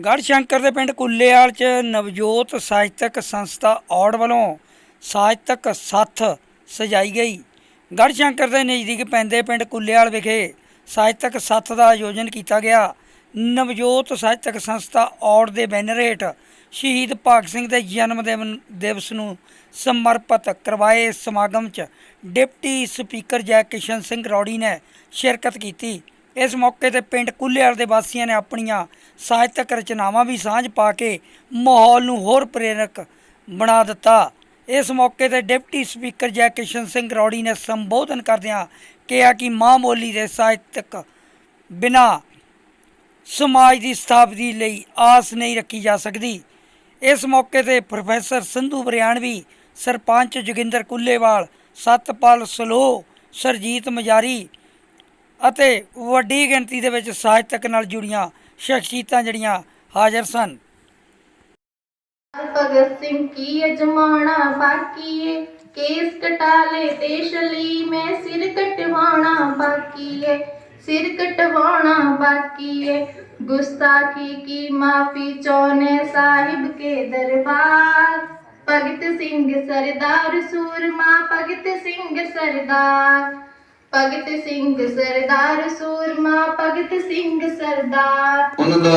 ਗੜਸ਼ੰਕਰ ਦੇ ਪਿੰਡ ਕੁੱਲੇਵਾਲ 'ਚ ਨਵਜੋਤ ਸਾਹਿਤਕ ਸੰਸਥਾ ਔੜ ਵੱਲੋਂ ਸਾਹਿਤਕ ਸੱਥ ਸਜਾਈ ਗਈ। ਗੜਸ਼ੰਕਰ ਦੇ ਨਜ਼ਦੀਕ ਪੈਂਦੇ ਪਿੰਡ ਕੁੱਲੇਵਾਲ ਵਿਖੇ ਸਾਹਿਤਕ ਸੱਥ ਦਾ ਆਯੋਜਨ ਕੀਤਾ ਗਿਆ। ਨਵਜੋਤ ਸਾਹਿਤਕ ਸੰਸਥਾ ਔੜ ਦੇ ਬੈਨਰ ਹੇਠ ਸ਼ਹੀਦ ਭਗਤ ਸਿੰਘ ਦੇ ਜਨਮ ਦਿਵਨ- ਦਿਵਸ ਨੂੰ ਸਮਰਪਿਤ ਕਰਵਾਏ। ਸਮਾਗਮ 'ਚ ਡਿਪਟੀ ਸਪੀਕਰ ਜੈ ਕਿਸ਼ਨ ਸਿੰਘ ਰੌੜੀ ਨੇ ਸ਼ਿਰਕਤ ਕੀਤੀ। ਇਸ ਮੌਕੇ ਤੇ ਪਿੰਡ ਕੁੱਲੇਵਾਲ ਦੇ ਵਾਸੀਆਂ ਨੇ ਆਪਣੀਆਂ ਸਾਹਿਤਕ ਰਚਨਾਵਾਂ ਵੀ ਸਾਂਝ ਪਾ ਕੇ ਮਾਹੌਲ ਨੂੰ ਹੋਰ ਪ੍ਰੇਰਕ ਬਣਾ ਦਿੱਤਾ। ਇਸ ਮੌਕੇ ਤੇ ਡਿਪਟੀ ਸਪੀਕਰ ਜੈ ਕਿਸ਼ਨ ਸਿੰਘ ਰੌੜੀ ਨੇ ਸੰਬੋਧਨ ਕਰਦਿਆਂ ਕਿਹਾ ਕਿ ਮਾਂ ਬੋਲੀ ਦੇ ਸਾਹਿਤਕ ਬਿਨਾ ਸਮਾਜ ਦੀ ਸਥਾਪਤੀ ਲਈ ਆਸ ਨਹੀਂ ਰੱਖੀ ਜਾ ਸਕਦੀ। ਇਸ ਮੌਕੇ ਤੇ ਪ੍ਰੋਫੈਸਰ ਸੰਧੂ ਬਰਿਆਣਵੀ ਸਰਪੰਚ ਜੋਗਿੰਦਰ ਕੁੱਲੇਵਾਲ, ਸਤਪਾਲ ਸਲੋ ਸਰਜੀਤ ਮਜਾਰੀ ਅਤੇ ਵੱਡੀ ਗਿਣਤੀ ਦੇ ਵਿੱਚ ਸਾਹਿਤਕ ਨਾਲ ਜੁੜੀਆਂ ਸ਼ਖਸੀਅਤਾਂ ਜਿਹੜੀਆਂ ਹਾਜ਼ਰ ਸਨ। ਭਗਤ ਸਿੰਘ ਕੀ ਅਜਮਾਣਾ ਬਾਕੀ ਏ? ਕੇਸ ਕਟਾ ਦੇਸ਼ ਲਈ ਮੈਂ ਸਿਰ ਕਟਵਾਉਣਾ ਬਾਕੀ ਏ। ਸਿਰ ਕਟਵਾਉਣਾ ਬਾਕੀ ਏ। ਗੁਸਤਾਖੀ ਕੀ ਮਾਫੀ ਚੋਨੇ ਸਾਹਿਬ ਕੇ ਦਰਬਾਰ? ਭਗਤ ਸਿੰਘ ਸਰਦਾਰ ਸੂਰਮਾ, ਭਗਤ ਸਿੰਘ ਸਰਦਾਰ। ਭਗਤ ਸਿੰਘ ਸਰਦਾਰ ਸੂਰਮਾ, ਭਗਤ ਸਿੰਘ ਸਰਦਾਰ। ਉਹਨਾਂ ਦਾ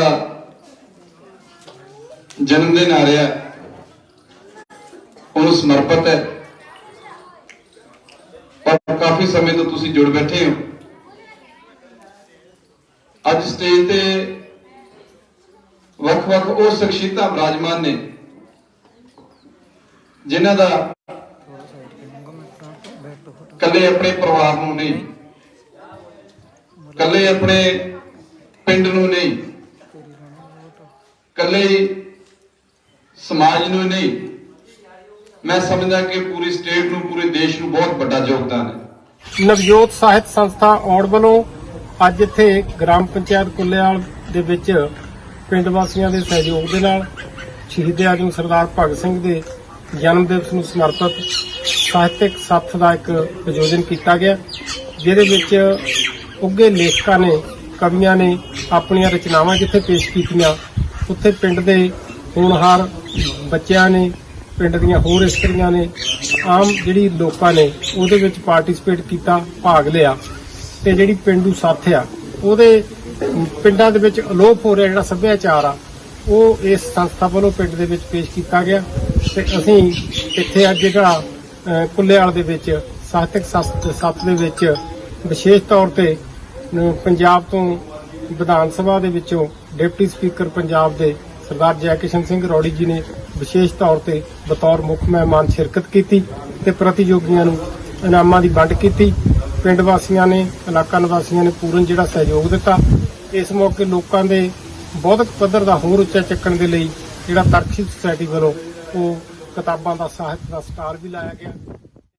ਜਨਮ ਦਿਨ ਆ ਰਿਹਾ। ਉਹਨੂੰ ਸਮਰਪਿਤ ਹੈ। ਪਰ ਕਾਫੀ ਸਮੇਂ ਤੋਂ ਤੁਸੀਂ ਜੁੜ ਬੈਠੇ ਹੋ। ਅੱਜ ਸਟੇਜ ਤੇ ਵੱਖ-ਵੱਖ ਉਹ ਸ਼ਖਸੀਅਤਾਂ, ਬਿਰਾਜਮਾਨ ਨੇ, ਜਿਨ੍ਹਾਂ ਦਾ ਕੱਲੇ ਆਪਣੇ ਪਰਿਵਾਰ ਨੂੰ ਨਹੀਂ। ਕੱਲੇ ਆਪਣੇ ਪਿੰਡ ਨੂੰ ਨਹੀਂ। ਕੱਲੇ ਸਮਾਜ ਨੂੰ ਨਹੀਂ। ਮੈਂ ਸਮਝਦਾ ਕਿ ਪੂਰੀ ਸਟੇਟ ਨੂੰ, ਪੂਰੇ ਦੇਸ਼ ਨੂੰ ਬਹੁਤ ਵੱਡਾ ਯੋਗਦਾਨ ਹੈ। ਨਵਜੋਤ ਸਾਹਿਤ ਸੰਸਥਾ ਔੜ ਵੱਲੋਂ ਅੱਜ ਇੱਥੇ ਗ੍ਰਾਮ ਪੰਚਾਇਤ ਕੁੱਲੇਵਾਲ ਦੇ ਵਿੱਚ ਪਿੰਡ ਵਾਸੀਆਂ ਦੇ ਸਹਿਯੋਗ ਦੇ ਨਾਲ ਸ਼ਹੀਦ ਆਜਮ ਸਰਦਾਰ ਭਗਤ ਸਿੰਘ ਦੇ ਜਨਮ ਦਿਵਸ ਨੂੰ ਸਮਰਪਿਤ ਸਾਹਿਤਕ ਸੱਥ ਦਾ ਇੱਕ ਆਯੋਜਨ ਕੀਤਾ ਗਿਆ, ਜਿਹਦੇ ਵਿੱਚ ਉੱਘੇ ਲੇਖਕਾਂ ਨੇ, ਕਵੀਆਂ ਨੇ ਆਪਣੀਆਂ ਰਚਨਾਵਾਂ ਜਿੱਥੇ ਪੇਸ਼ ਕੀਤੀਆਂ, ਉੱਥੇ ਪਿੰਡ ਦੇ ਹੋਣਹਾਰ ਬੱਚਿਆਂ ਨੇ, ਪਿੰਡ ਦੀਆਂ ਹੋਰ ਇਸਤਰੀਆਂ ਨੇ, ਆਮ ਜਿਹੜੀ ਲੋਕਾਂ ਨੇ ਉਹਦੇ ਵਿੱਚ ਪਾਰਟਿਸਿਪੇਟ ਕੀਤਾ, ਭਾਗ ਲਿਆ ਤੇ ਜਿਹੜੀ ਪਿੰਡੂ ਸਾਥ ਆ, ਉਹਦੇ ਪਿੰਡਾਂ ਦੇ ਵਿੱਚ ਅਲੋਪ ਹੋ ਰਿਹਾ ਜਿਹੜਾ ਸੱਭਿਆਚਾਰ ਆ ਉਹ ਇਸ ਸੰਸਥਾ ਵੱਲੋਂ ਪਿੰਡ ਦੇ ਵਿੱਚ ਪੇਸ਼ ਕੀਤਾ ਗਿਆ ਤੇ ਅਸੀਂ ਇੱਥੇ ਅੱਜ ਜਿਹੜਾ ਕੁੱਲੇਆਲ ਦੇ ਵਿੱਚ, ਸਾਹਿਤਕ ਸੱਤ ਸੱਤ ਦੇ ਵਿੱਚ ਵਿਸ਼ੇਸ਼ ਤੌਰ ਤੇ ਪੰਜਾਬ ਤੋਂ ਵਿਧਾਨ ਸਭਾ ਦੇ ਵਿੱਚੋਂ ਡਿਪਟੀ ਸਪੀਕਰ ਪੰਜਾਬ ਦੇ ਸਰਦਾਰ ਜੈ ਕਿਸ਼ਨ ਸਿੰਘ ਰੌੜੀ ਜੀ ਨੇ ਵਿਸ਼ੇਸ਼ ਤੌਰ ਤੇ ਬਤੌਰ ਮੁੱਖ ਮਹਿਮਾਨ ਸ਼ਿਰਕਤ ਕੀਤੀ ਤੇ ਪ੍ਰਤੀਯੋਗੀਆਂ ਨੂੰ ਇਨਾਮਾਂ ਦੀ ਵੰਡ ਕੀਤੀ। ਪਿੰਡ ਵਾਸੀਆਂ ਨੇ, ਇਲਾਕਾ ਨਿਵਾਸੀਆਂ ਨੇ ਪੂਰਨ ਜਿਹੜਾ ਸਹਿਯੋਗ ਦਿੱਤਾ। ਇਸ ਮੌਕੇ ਲੋਕਾਂ ਦੇ ਬੌਧਿਕ ਪੱਧਰ ਦਾ ਹੋਰ ਉੱਚਾ ਚੱਕਣ ਦੇ ਲਈ ਜਿਹੜਾ ਤਰਕਸ਼ੀਲ ਸੁਸਾਇਟੀ ਵੱਲੋਂ ਉਹ ਕਿਤਾਬਾਂ ਦਾ ਸਾਹਿਤ ਦਾ ਸਟਾਰ ਵੀ ਲਾਇਆ ਗਿਆ।